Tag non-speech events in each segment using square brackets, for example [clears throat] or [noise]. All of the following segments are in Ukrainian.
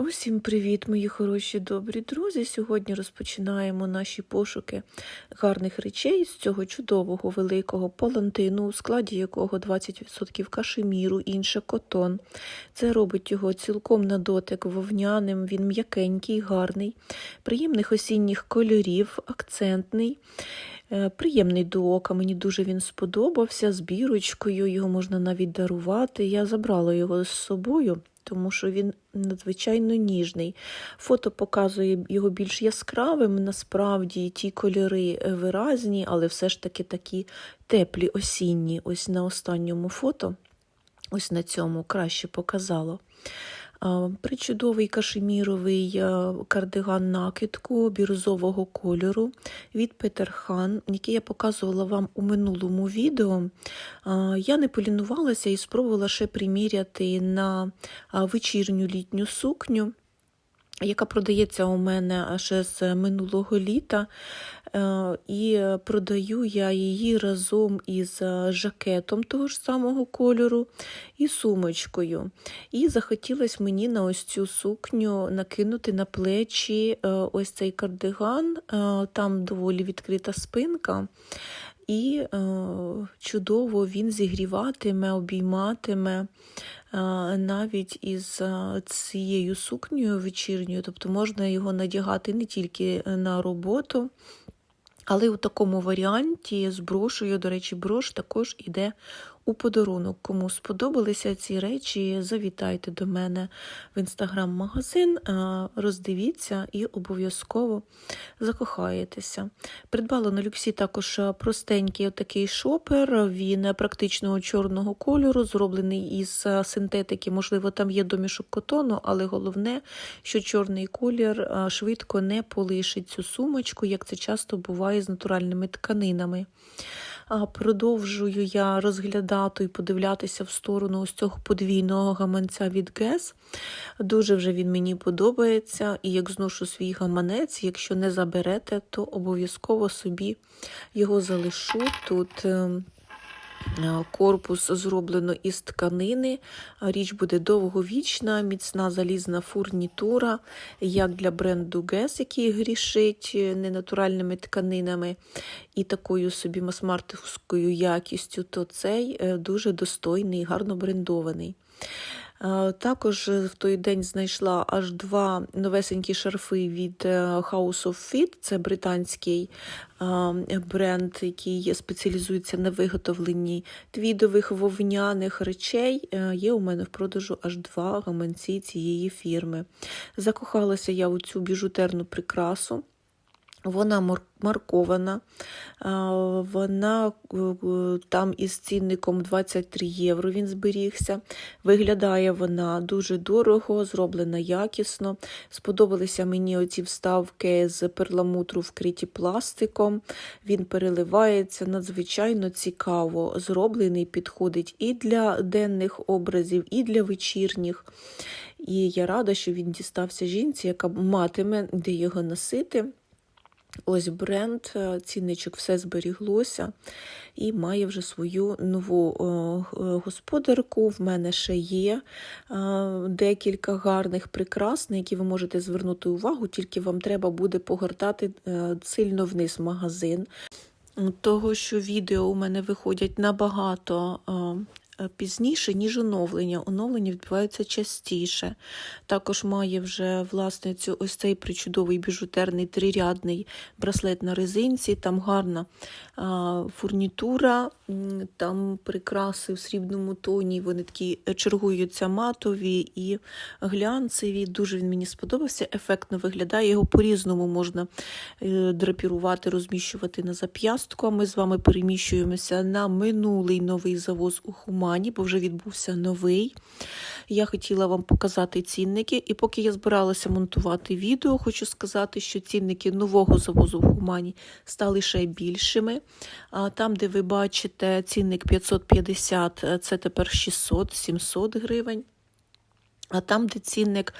Усім привіт, мої хороші добрі друзі. Сьогодні розпочинаємо наші пошуки гарних речей з цього чудового великого палантину, у складі якого 20% кашеміру, інше котон. Це робить його цілком на дотик вовняним, він м'якенький, гарний, приємних осінніх кольорів, акцентний. Е, Приємний до ока, мені дуже він сподобався з бірочкою, його можна навіть дарувати. Я забрала його з собою, тому що він надзвичайно ніжний. Фото показує його більш яскравим, насправді ті кольори е, виразні, але все ж таки такі теплі осінні. Ось на останньому фото, ось на цьому краще показало. Причудовий кашеміровий кардиган накидку бірюзового кольору від Петерхан, який я показувала вам у минулому відео. Я не полінувалася і спробувала ще приміряти на вечірню літню сукню. Яка продається у мене ще з минулого літа, Е, і продаю я її разом із е, жакетом того ж самого кольору і сумочкою. І захотілося мені на ось цю сукню накинути на плечі е, ось цей кардиган, там доволі відкрита спинка. І е, чудово він зігріватиме, обійматиме е, навіть із е, цією сукнею вечірньою, тобто можна його надягати не тільки на роботу, але у такому варіанті з брошою, до речі, брош також іде у подарунок. Кому сподобалися ці речі, завітайте до мене в інстаграм-магазин, роздивіться і обов'язково закохаєтеся. Придбала на люксі також простенький такий шопер, він практичного чорного кольору, зроблений із синтетики. Можливо, там є домішок котону, але головне, що чорний колір швидко не полишить цю сумочку, як це часто буває з натуральними тканинами. Продовжую я розглядати і подивлятися в сторону ось цього подвійного гаманця від Гес. Дуже вже він мені подобається. І як зношу свій гаманець, якщо не заберете, то обов'язково собі його залишу тут. Ем, Корпус зроблено із тканини, річ буде довговічна, міцна залізна фурнітура, як для бренду Guess, який грішить ненатуральними тканинами і такою собі масмартовською якістю, то цей е, дуже достойний, гарно брендований. Також в той день знайшла аж два новесенькі шарфи від е, House of Fit, це британський бренд, який спеціалізується на виготовленні твідових вовняних речей. Е, є у мене в продажу аж два гаманці цієї фірми. Закохалася я у цю біжутерну прикрасу. Вона маркована, вона е, там із цінником 23 євро він зберігся. Виглядає вона дуже дорого, зроблена якісно. Сподобалися мені оці вставки з перламутру вкриті пластиком. Він переливається надзвичайно цікаво. Зроблений, підходить і для денних образів, і для вечірніх. І я рада, що він дістався жінці, яка матиме де його носити. Ось бренд, е, цінничок все зберіглося і має вже свою нову е, господарку. В мене ще є е, декілька гарних прикрас, на які ви можете звернути увагу, тільки вам треба буде погортати сильно вниз магазин. Того, що відео у мене виходять набагато Е, пізніше, ніж оновлення. Оновлення відбуваються частіше. Також має вже власницю ось цей причудовий біжутерний трирядний браслет на резинці, там гарна фурнітура, там прикраси в срібному тоні, вони такі чергуються матові і глянцеві. Дуже він мені сподобався, ефектно виглядає. Його по-різному можна е, драпірувати, розміщувати на зап'ястку. А ми з вами переміщуємося на минулий новий завоз у Хума. Германії, бо вже відбувся новий. Я хотіла вам показати цінники, і поки я збиралася монтувати відео, хочу сказати, що цінники нового завозу в Гумані стали ще більшими. Там, де ви бачите цінник 550, це тепер 600-700 гривень. А там, де цінник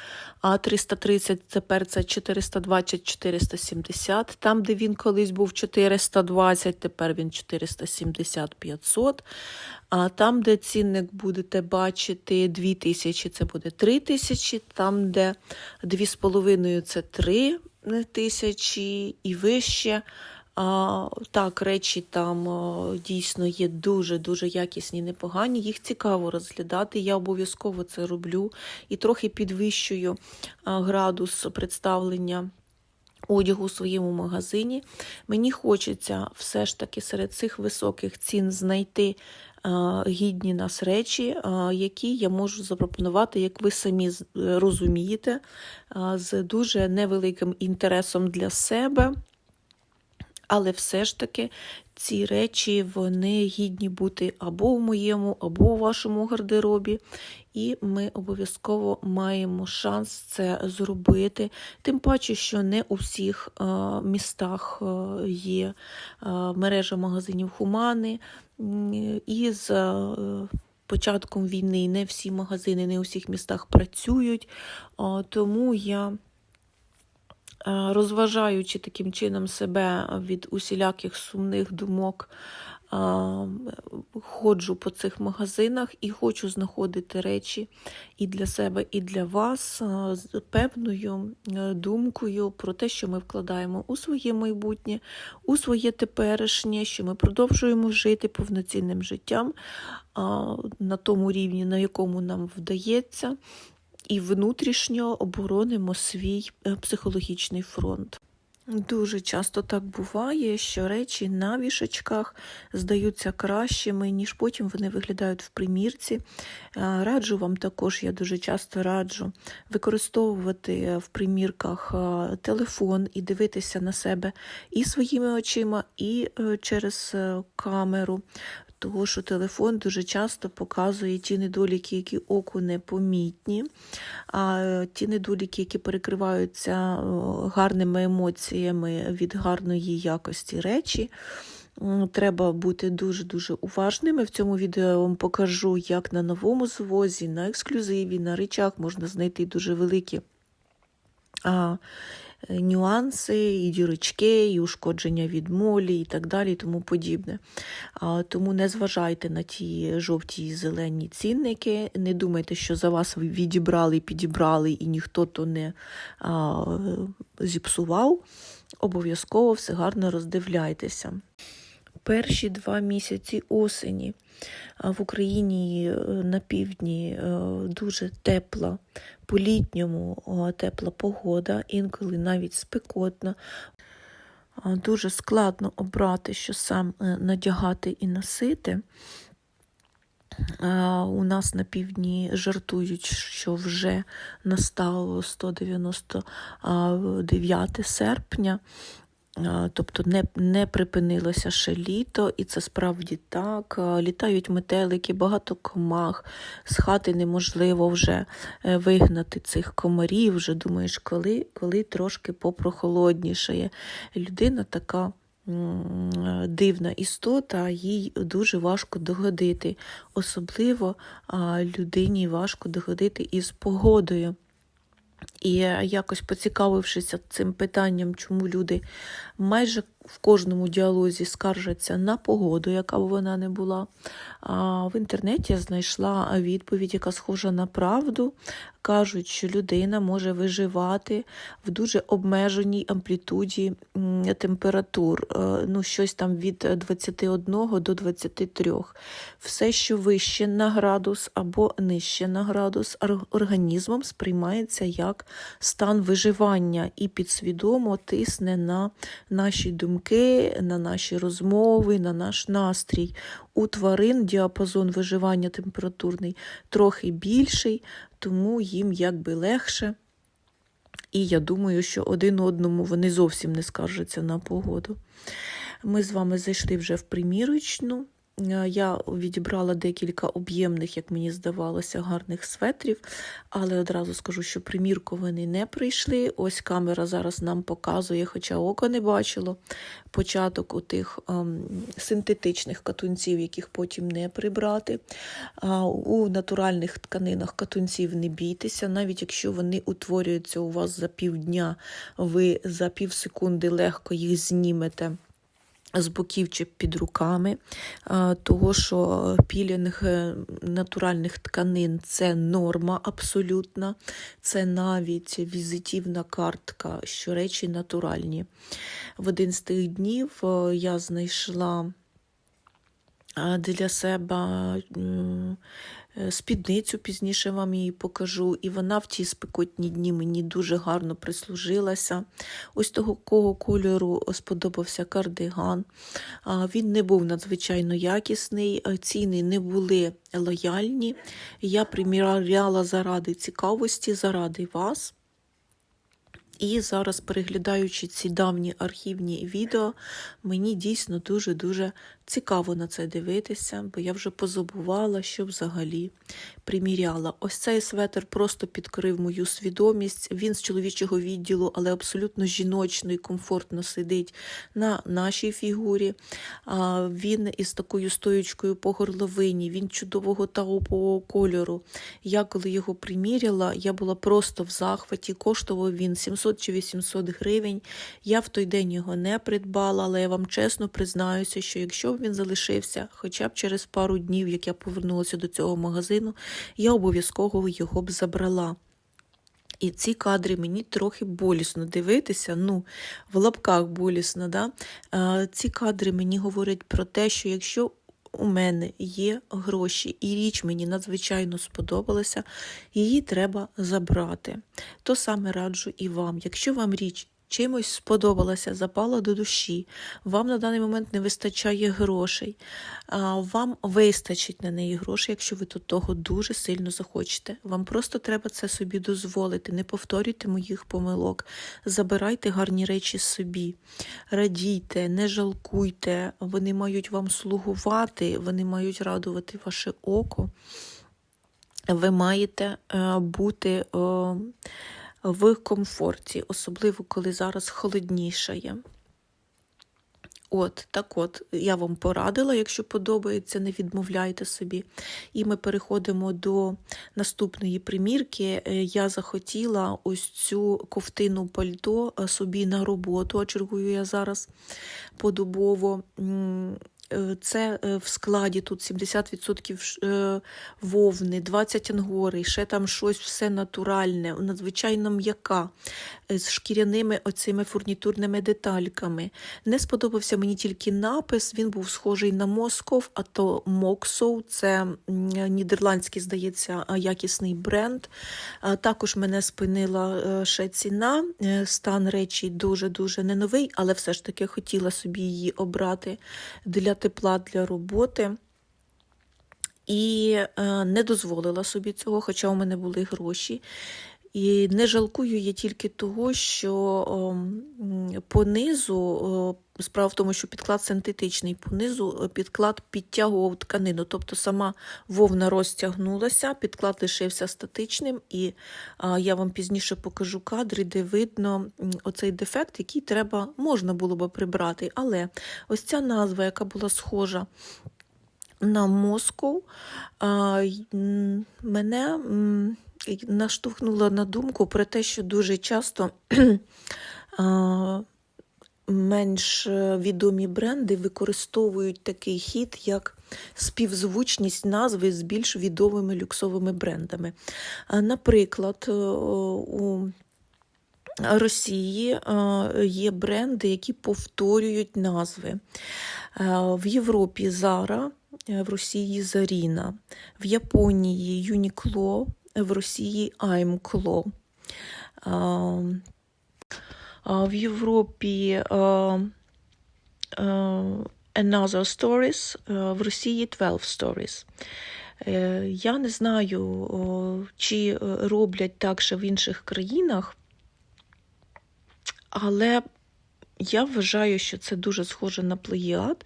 330, тепер це 420-470. Там, де він колись був 420, тепер він 470-500. А там, де цінник будете бачити 2000, це буде 3000. Там, де 2,5 це 3 тисячі і вище. А, так, речі там дійсно є дуже-дуже якісні, непогані. Їх цікаво розглядати. Я обов'язково це роблю і трохи підвищую градус представлення. Одягу у своєму магазині. Мені хочеться все ж таки серед цих високих цін знайти гідні нас речі, які я можу запропонувати, як ви самі розумієте, з дуже невеликим інтересом для себе. Але все ж таки ці речі вони гідні бути або у моєму, або у вашому гардеробі. І ми обов'язково маємо шанс це зробити. Тим паче, що не у всіх е, містах е, є е, мережа магазинів Хумани. І з початком війни не всі магазини, не у всіх містах працюють. Тому я розважаючи таким чином себе від усіляких сумних думок, е, ходжу по цих магазинах і хочу знаходити речі і для себе, і для вас е, з певною е, думкою про те, що ми вкладаємо у своє майбутнє, у своє теперішнє, що ми продовжуємо жити повноцінним життям на тому рівні, на якому нам вдається і внутрішньо оборонимо свій е, психологічний фронт. Дуже часто так буває, що речі на вішачках здаються кращими, ніж потім вони виглядають в примірці. Е, Раджу вам також, я дуже часто раджу використовувати в примірках е, телефон і дивитися на себе і своїми очима, і е, через е, камеру. Того, що телефон дуже часто показує ті недоліки, які оку непомітні, а е, ті недоліки, які перекриваються е, гарними емоціями від гарної якості речі. Треба бути дуже-дуже уважними. В цьому відео я вам покажу, як на новому звозі, на ексклюзиві, на речах можна знайти дуже великі нюанси, і дірочки, і ушкодження від молі, і так далі, і тому подібне. Тому не зважайте на ті жовті і зелені цінники. Не думайте, що за вас відібрали, підібрали, і ніхто то не зіпсував. Обов'язково все гарно роздивляйтеся. Перші два місяці осені а, в Україні е, на півдні е, дуже тепла, по-літньому е, тепла погода, інколи навіть спекотна. Дуже складно обрати, що сам надягати і носити. У нас на півдні жартують, що вже настало 199 серпня. Тобто не, не припинилося ще літо, і це справді так. Літають метелики, багато комах, з хати неможливо вже е, вигнати цих комарів. Вже думаєш, коли, коли трошки попрохолоднішає. Людина така е, дивна істота, їй дуже важко догодити. Особливо людині важко догодити із погодою. І якось поцікавившися цим питанням, чому люди майже в кожному діалозі скаржаться на погоду, яка б вона не була. А в інтернеті я знайшла відповідь, яка схожа на правду. Кажуть, що людина може виживати в дуже обмеженій амплітуді температур, е, ну щось там від 21 до 23. Все, що вище на градус або нижче на градус, організмом сприймається як стан виживання і підсвідомо тисне на наші думки, на наші розмови, на наш настрій. У тварин діапазон виживання температурний трохи більший, тому їм якби легше. І я думаю, що один одному вони зовсім не скаржаться на погоду. Ми з вами зайшли вже в примірочну. Е, Я відібрала декілька об'ємних, як мені здавалося, гарних светрів, але одразу скажу, що примірку вони не прийшли. Ось камера зараз нам показує, хоча око не бачило початок у тих ем, синтетичних катунців, яких потім не прибрати. А у натуральних тканинах катунців не бійтеся, навіть якщо вони утворюються у вас за півдня, ви за пів секунди легко їх знімете з боків чи під руками, того що пілінг е, натуральних тканин це норма абсолютна, це навіть візитівна картка, що речі натуральні. В один з тих днів е, я знайшла для себе е, спідницю, пізніше вам її покажу, і вона в ті спекотні дні мені дуже гарно прислужилася. Ось такого кольору сподобався кардиган. Він не був надзвичайно якісний, е, ціни не були лояльні. Я приміряла заради цікавості, заради вас. І зараз, переглядаючи ці давні архівні відео, мені дійсно дуже-дуже цікаво на це дивитися, бо я вже позабувала, що взагалі приміряла. Ось цей светр просто підкрив мою свідомість. Він з чоловічого відділу, але абсолютно жіночно і комфортно сидить на нашій фігурі. Він із такою стоючкою по горловині, він чудового таупового кольору. Я коли його приміряла, я була просто в захваті. Коштував він 700 чи 800 гривень. Я в той день його не придбала, але я вам чесно признаюся, що якщо він залишився хоча б через пару днів, як я повернулася до цього магазину, я обов'язково його б забрала. І ці кадри мені трохи болісно дивитися, ну, в лапках болісно. Да? Ці кадри мені говорять про те, що якщо у мене є гроші, і річ мені надзвичайно сподобалася, її треба забрати. То саме раджу і вам. Якщо вам річ чимось сподобалася, запала до душі, вам на даний момент не вистачає грошей, вам вистачить на неї грошей, якщо ви до того дуже сильно захочете. Вам просто треба це собі дозволити. Не повторюйте моїх помилок, забирайте гарні речі собі, радійте, не жалкуйте, вони мають вам слугувати, вони мають радувати ваше око. Ви маєте е, бути е, в комфорті, особливо коли зараз холоднішає. От, так от, я вам порадила, якщо подобається, не відмовляйте собі. І ми переходимо до наступної примірки. Е, Я захотіла ось цю ковтину пальто е, собі на роботу, а чергую я зараз подобово. Е, Це е, в складі тут 70% ш- е, вовни, 20 ангори, ще там щось все натуральне, надзвичайно м'яка, з шкіряними оцими фурнітурними детальками. Не сподобався мені тільки напис, він був схожий на Москов, а то Моксоу, це нідерландський, здається, якісний бренд. Також мене спинила е, ще ціна. Е, Стан речі дуже-дуже не новий, але все ж таки хотіла собі її обрати для тепла, для роботи. І е, не дозволила собі цього, хоча у мене були гроші. І не жалкую я тільки того, що о, м, понизу, справа в тому, що підклад синтетичний, понизу е, підклад підтягував тканину, тобто сама вовна розтягнулася, підклад лишився статичним, і я вам пізніше покажу кадри, де видно оцей дефект, який треба, можна було би прибрати. Але ось ця назва, яка була схожа на мозку, а, мене й- на думку про те, що дуже часто [clears throat] менш відомі бренди використовують такий хід, як співзвучність назви з більш відомими люксовими брендами. Наприклад, у Росії є бренди, які повторюють назви. В Європі Zara, в Росії Заріна, в Японії Юнікло, в Росії Аймкло. В Європі е, е, Another Stories, е, в Росії 12 Stories. Е, Я не знаю, чи е, роблять так ще в інших країнах, але я вважаю, що це дуже схоже на плагіат.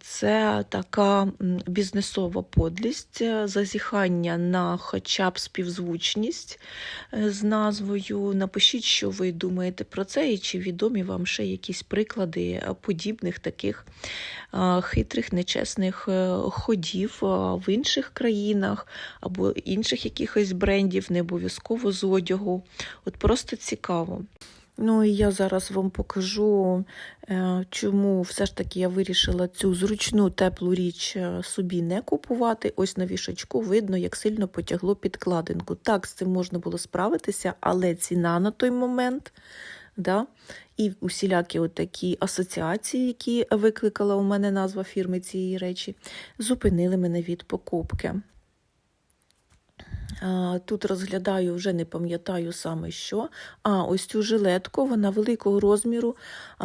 Це така бізнесова подлість, е, зазіхання на хоча б співзвучність е, з назвою. Напишіть, що ви думаєте про це, і чи відомі вам ще якісь приклади е, подібних таких хитрих, нечесних ходів в інших країнах або інших якихось брендів, не обов'язково з одягу. От просто цікаво. Ну і я зараз вам покажу, е, чому все ж таки я вирішила цю зручну теплу річ е, собі не купувати. Ось на вішачку видно, як сильно потягло підкладинку. Так, з цим можна було справитися, але ціна на той момент. Да? І усілякі от такі асоціації, які викликала у мене назва фірми цієї речі, зупинили мене від покупки. Тут розглядаю, вже не пам'ятаю саме що. А ось цю жилетку, вона великого розміру,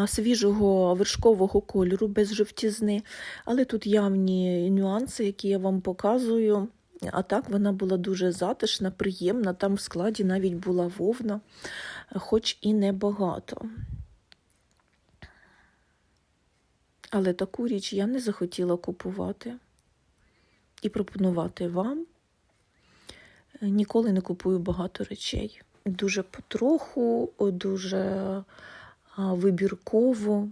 свіжого вершкового кольору без жовтізни. Але тут явні нюанси, які я вам показую. А так вона була дуже затишна, приємна. Там в складі навіть була вовна, хоч і небагато. Але таку річ я не захотіла купувати і пропонувати вам. Ніколи не купую багато речей. Дуже потроху, дуже вибірково.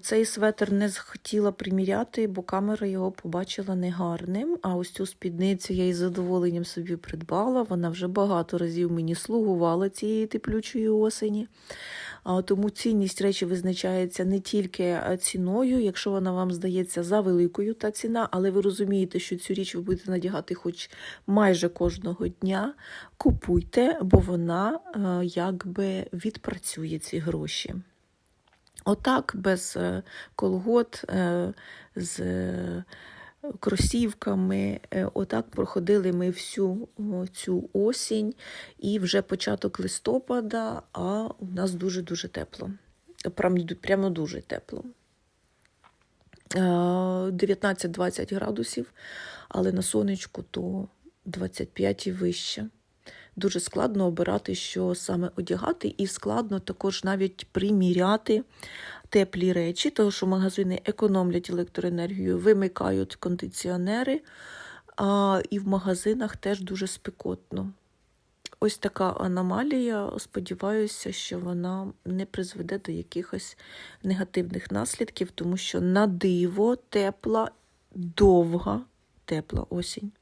Цей светр не захотіла приміряти, бо камера його побачила негарним. А ось цю спідницю я із задоволенням собі придбала. Вона вже багато разів мені слугувала цієї теплючої осені. Тому цінність речі визначається не тільки ціною, якщо вона вам здається за великою та ціна, але ви розумієте, що цю річ ви будете надягати хоч майже кожного дня. Купуйте, бо вона якби відпрацює ці гроші. Отак, без е, колгот, е, з кросівками, е, отак проходили ми всю цю осінь і вже початок листопада, а у нас дуже-дуже тепло. Прямо дуже тепло. 19-20 градусів, але на сонечку то 25 і вище дуже складно обирати, що саме одягати, і складно також навіть приміряти теплі речі, тому що магазини економлять електроенергію, вимикають кондиціонери, а і в магазинах теж дуже спекотно. Ось така аномалія. Сподіваюся, що вона не призведе до якихось негативних наслідків, тому що на диво тепла, довга тепла осінь.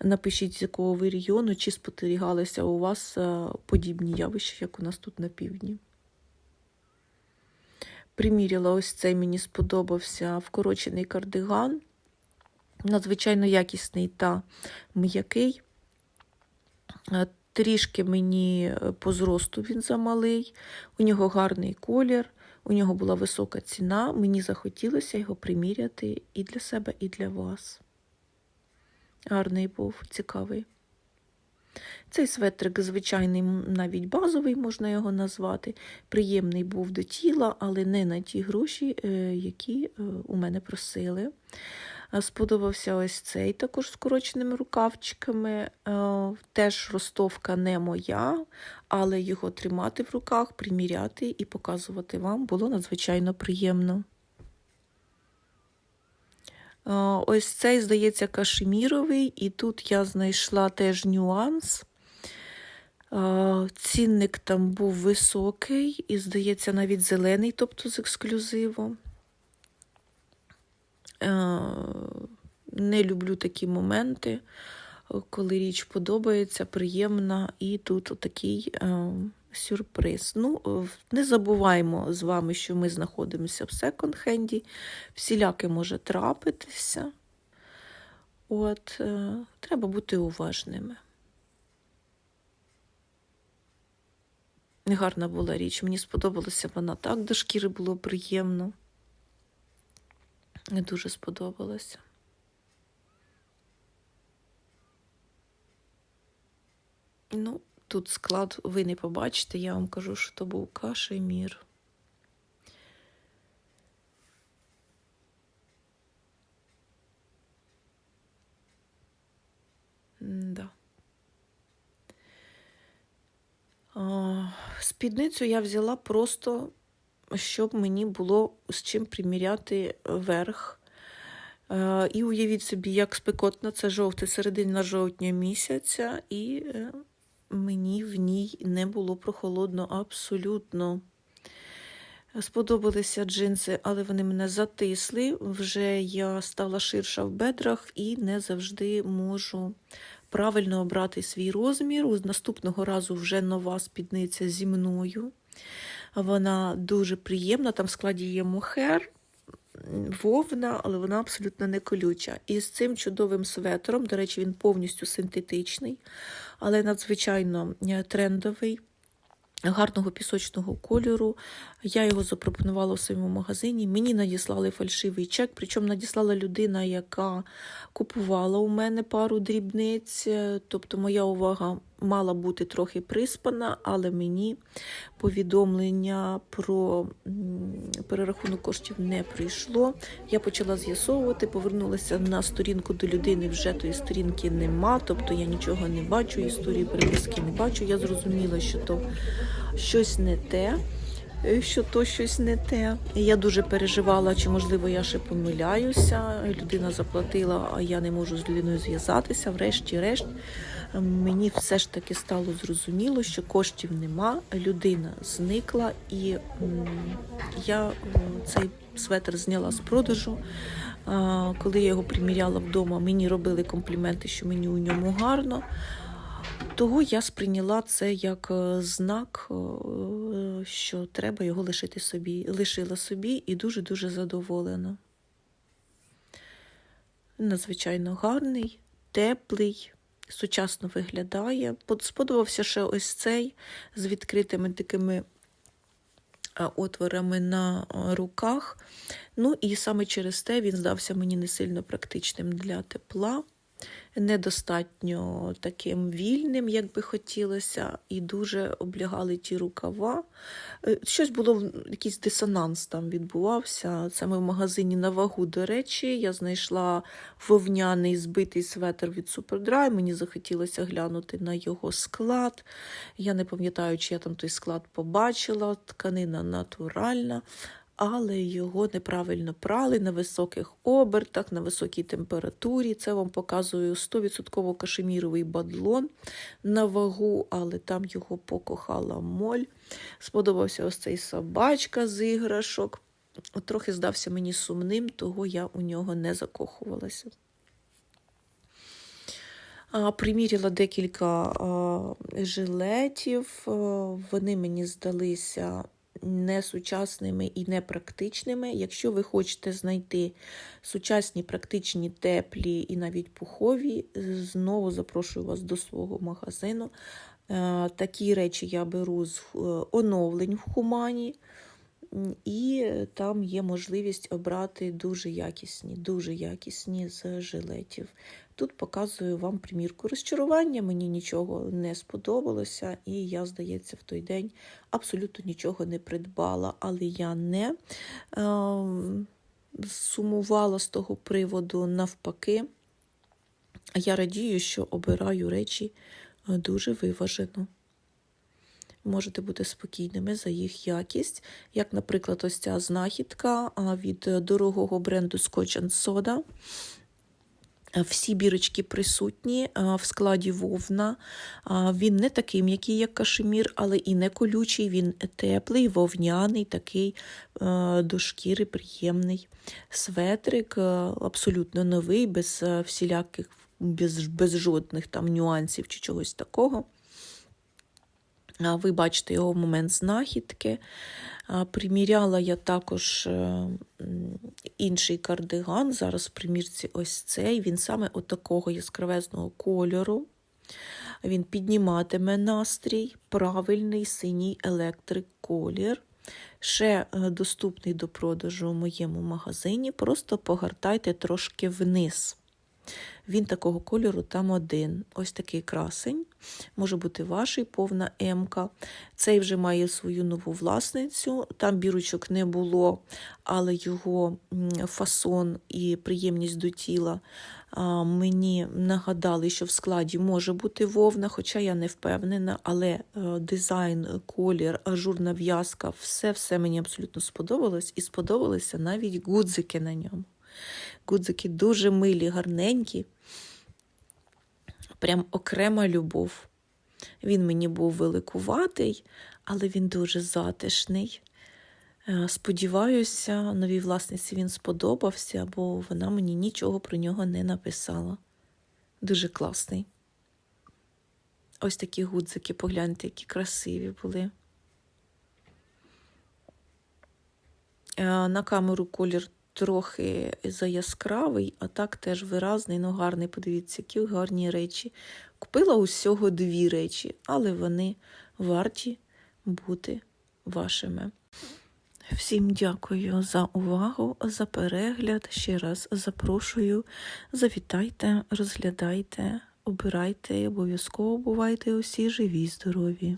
Напишіть, з якого ви регіону, чи спостерігалися у вас е, подібні явища, як у нас тут на півдні. Приміряла ось цей, мені сподобався вкорочений кардиган. Надзвичайно якісний та м'який. Е, трішки мені е, по зросту він замалий, у нього гарний колір, у нього була висока ціна. Мені захотілося його приміряти і для себе, і для вас. Гарний був, цікавий. Цей светрик звичайний, навіть базовий, можна його назвати. Приємний був до тіла, але не на ті гроші, е, які е, у мене просили. Сподобався ось цей також з скороченими рукавчиками. Е, теж ростовка не моя, але його тримати в руках, приміряти і показувати вам було надзвичайно приємно. Ось цей, здається, кашеміровий, і тут я знайшла теж нюанс. Цінник там був високий, і, здається, навіть зелений, тобто з ексклюзивом. Не люблю такі моменти, коли річ подобається, приємна, і тут отакий сюрприз. Ну, е, Не забуваємо з вами, що ми знаходимося в секонд-хенді. Всіляке може трапитися. От, е, Треба бути уважними. Гарна була річ, мені сподобалася вона так, до шкіри було приємно. Не дуже сподобалося. Ну, Тут склад ви не побачите, я вам кажу, що то був кашемір. Да. Спідницю я взяла просто щоб мені було з чим приміряти верх. І уявіть собі, як спекотно це жовте середина жовтня місяця, і е, мені в ній не було прохолодно абсолютно. Сподобалися джинси, але вони мене затисли. Вже я стала ширша в бедрах і не завжди можу правильно обрати свій розмір. З наступного разу вже нова спідниця зі мною. Вона дуже приємна, там в складі є мохер, вовна, але вона абсолютно не колюча. І з цим чудовим светром, до речі, він повністю синтетичний, але надзвичайно е, трендовий. Гарного пісочного кольору. Я його запропонувала в своєму магазині. Мені надіслали фальшивий чек, причому надіслала людина, яка купувала у мене пару дрібниць. е, Тобто моя увага мала бути трохи приспана, але мені повідомлення про перерахунок коштів не прийшло. Я почала з'ясовувати, повернулася на сторінку до людини, вже тої сторінки нема, тобто я нічого не бачу, історії переписки не бачу. Я зрозуміла, що то щось не те. е, Що то щось не те. Я дуже переживала, чи можливо я ще помиляюся. Людина заплатила, а я не можу з людиною зв'язатися. Врешті-решт, мені все ж таки стало зрозуміло, що коштів нема. Людина зникла, і я цей светр зняла з продажу. Коли я його приміряла вдома, мені робили компліменти, що мені у ньому гарно. Того я сприйняла це як е, знак, е, що треба його лишити собі. Лишила собі і дуже-дуже задоволена. Надзвичайно гарний, теплий, сучасно виглядає. Под- Сподобався ще ось цей з відкритими такими е, отворами на е, руках. Ну і саме через те він здався мені не сильно практичним для тепла недостатньо таким вільним, як би хотілося, і дуже облягали ті рукава. Е, Щось було, якийсь дисонанс там відбувався. Ми в магазині на вагу, до речі, я знайшла вовняний збитий светр від Superdry, мені захотілося глянути на його склад. Я не пам'ятаю, чи я там той склад побачила, тканина натуральна але його неправильно прали на високих обертах, на високій температурі. Це вам показую 100% кашеміровий бадлон на вагу, але там його покохала моль. Сподобався ось цей собачка з іграшок. Трохи здався мені сумним, того я у нього не закохувалася. Приміряла декілька жилетів, вони мені здалися несучасними і непрактичними. Якщо ви хочете знайти сучасні, практичні, теплі і навіть пухові, знову запрошую вас до свого магазину. Е, Такі речі я беру з е, оновлень в Хумані. І там є можливість обрати дуже якісні, дуже якісні з жилетів. Тут показую вам примірку розчарування. Мені нічого не сподобалося, і я, здається, в той день абсолютно нічого не придбала. Але я не ем, сумувала з того приводу навпаки. Я радію, що обираю речі е, дуже виважено. Можете бути спокійними за їх якість, як, наприклад, ось ця знахідка від е, дорогого бренду Scotch Soda. Е, Всі бірочки присутні в складі вовна. Він не такий м'який, як кашемір, але і не колючий. Він теплий, вовняний, такий е, до шкіри приємний. Светрик е, абсолютно новий, без е, всіляких, без, без жодних там нюансів чи чогось такого. Ви бачите його в момент знахідки. Приміряла я також е, інший кардиган. Зараз в примірці ось цей. Він саме от такого яскравезного кольору. Він підніматиме настрій, правильний синій електрик колір. Ще е, доступний до продажу у моєму магазині. Просто погортайте трошки вниз. Він такого кольору там один. Ось такий красень. Може бути ваший, повна М-ка. Цей вже має свою нову власницю. Там бірочок не було, але його фасон і приємність до тіла мені нагадали, що в складі може бути вовна, хоча я не впевнена, але е, дизайн, колір, ажурна в'язка, все-все мені абсолютно сподобалось і сподобалися навіть гудзики на ньому. Гудзики дуже милі, гарненькі, прям окрема любов. Він мені був великуватий, але він дуже затишний. Е, Сподіваюся, новій власниці він сподобався, бо вона мені нічого про нього не написала. Дуже класний. Ось такі гудзики, погляньте, які красиві були. Е, На камеру колір трохи заяскравий, а так теж виразний, ну гарний. Подивіться, які гарні речі. Купила усього дві речі, але вони варті бути вашими. Всім дякую за увагу, за перегляд. Ще раз запрошую. Завітайте, розглядайте, обирайте обов'язково бувайте усі живі, здорові.